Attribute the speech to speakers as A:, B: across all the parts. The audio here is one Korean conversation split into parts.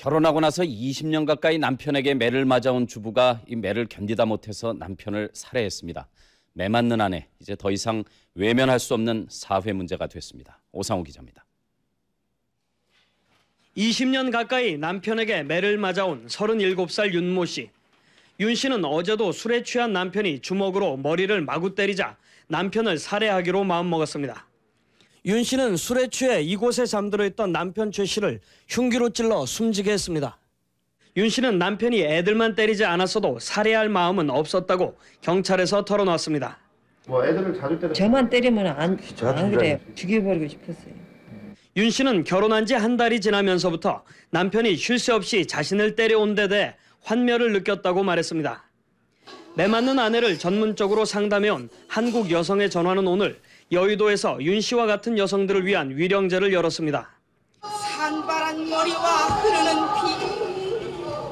A: 결혼하고 나서 20년 가까이 남편에게 매를 맞아온 주부가 이 매를 견디다 못해서 남편을 살해했습니다. 매 맞는 아내, 이제 더 이상 외면할 수 없는 사회 문제가 됐습니다. 오상우 기자입니다.
B: 20년 가까이 남편에게 매를 맞아온 37살 윤모 씨. 윤 씨는 어제도 술에 취한 남편이 주먹으로 머리를 마구 때리자 남편을 살해하기로 마음먹었습니다. 윤 씨는 술에 취해 이곳에 잠들어 있던 남편 최 씨를 흉기로 찔러 숨지게 했습니다. 윤 씨는 남편이 애들만 때리지 않았어도 살해할 마음은 없었다고 경찰에서 털어놨습니다.
C: 뭐 애들을 자주 때려
D: 저만 때리면 안, 안. 그래요. 죽여버리고 싶었어요.
B: 윤 씨는 결혼한 지 한 달이 지나면서부터 남편이 쉴 새 없이 자신을 때려온 데 대해 환멸을 느꼈다고 말했습니다. 매 맞는 아내를 전문적으로 상담해온 한국 여성의 전화는 오늘 여의도에서 윤 씨와 같은 여성들을 위한 위령제를 열었습니다.
E: 산바란 머리와 흐르는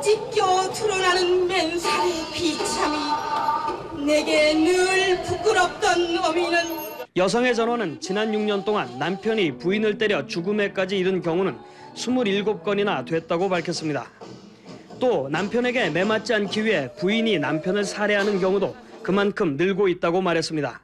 E: 피 찢겨 드러나는 맨살의 비참이 내게 늘 부끄럽던 어미는
B: 여성의 전화는 지난 6년 동안 남편이 부인을 때려 죽음에까지 이른 경우는 27건이나 됐다고 밝혔습니다. 또 남편에게 매맞지 않기 위해 부인이 남편을 살해하는 경우도 그만큼 늘고 있다고 말했습니다.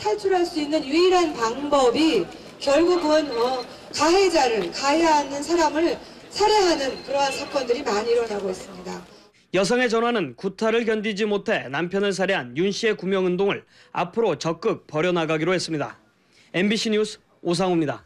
F: 탈출할 수 있는 유일한 방법이 결국은 어, 가해자를 가해하는 사람을 살해하는 그러한 사건들이 많이 일어나고 있습니다.
B: 여성의 전화는 구타를 견디지 못해 남편을 살해한 윤 씨의 구명 운동을 앞으로 적극 벌여나가기로 했습니다. MBC 뉴스 오상우입니다.